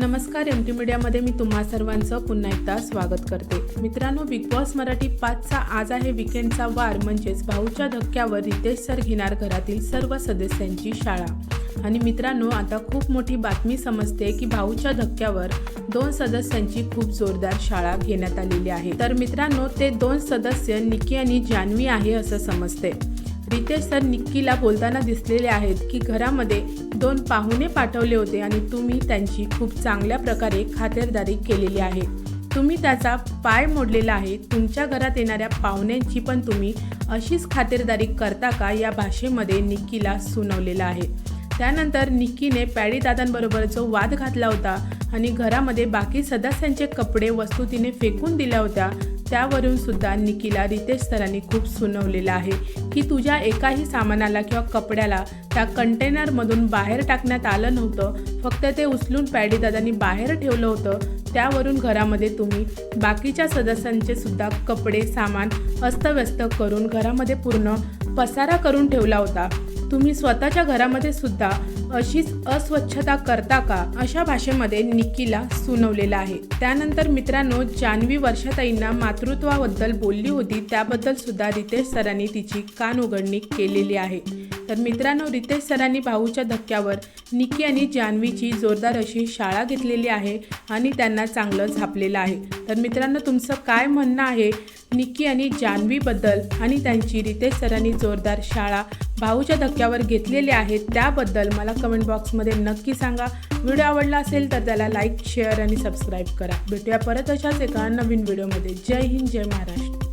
नमस्कार M T मीडियामध्ये मी तुम्हा सर्वांचं पुन्हा एकदा स्वागत करते. मित्रांनो बिग बॉस मराठी पाचचा आज आहे विकेंडचा वार म्हणजेच भाऊच्या धक्क्यावर रितेश सर घेणार घरातील सर्व सदस्यांची शाळा. आणि मित्रांनो आता खूप मोठी बातमी समजते की भाऊच्या धक्क्यावर दोन सदस्यांची खूप जोरदार शाळा घेण्यात आलेली आहे. तर मित्रांनो ते दोन सदस्य निकी आणि जान्हवी आहे असं समजते. रितेश सर निक्कीला बोलताना दिसलेले आहेत की घरामध्ये दोन पाहुणे पाठवले होते आणि तुम्ही त्यांची खूप चांगल्या प्रकारे खातेरदारी केलेली आहे. तुम्ही त्याचा पाय मोडलेला आहे. तुमच्या घरात येणाऱ्या पाहुण्यांची पण तुम्ही अशीच खातेरदारी करता का या भाषेमध्ये निक्कीला सुनावलेलं आहे. त्यानंतर निक्कीने पॅडी दादांबरोबर जो वाद घातला होता आणि घरामध्ये बाकी सदस्यांचे कपडे वस्तू तिने फेकून दिल्या होत्या त्यावरून सुद्धा निकीला रितेश सरांनी खूप सुनवलेलं आहे की तुझ्या एकाही सामानाला किंवा कपड्याला त्या कंटेनरमधून बाहेर टाकण्यात आलं नव्हतं. फक्त ते उचलून पॅडीदादांनी बाहेर ठेवलं होतं. त्यावरून घरामध्ये तुम्ही बाकीच्या सदस्यांचे सुद्धा कपडे सामान अस्तव्यस्त करून घरामध्ये पूर्ण पसारा करून ठेवला होता. तुम्ही स्वतःच्या घरामध्ये सुद्धा अशीच अस्वच्छता करता का? अशा भाषेमध्ये निक्कीला सुनवलेलं आहे. त्यानंतर मित्रांनो जान्हवी वर्षाताईंना मातृत्वाबद्दल बोलली होती त्याबद्दल सुद्धा रितेश सरांनी तिची कान उघडणी केलेली आहे. तर मित्रांनो रितेश सरांनी भाऊच्या धक्क्यावर निकी आणि जान्हवीची जोरदार अशी शाळा घेतलेली आहे आणि त्यांना चांगलं झापलेलं आहे. तर मित्रांनो तुमचं काय म्हणणं आहे निकी आणि जान्हवीबद्दल आणि त्यांची रितेश सरांनी जोरदार शाळा भाऊच्या धक्क्यावर घेतलेली आहे त्याबद्दल मला कमेंट बॉक्समध्ये नक्की सांगा. व्हिडिओ आवडला असेल तर त्याला लाईक शेअर आणि सबस्क्राईब करा. भेटूया परत अशाच एका नवीन व्हिडिओमध्ये जय हिंद जय महाराष्ट्र.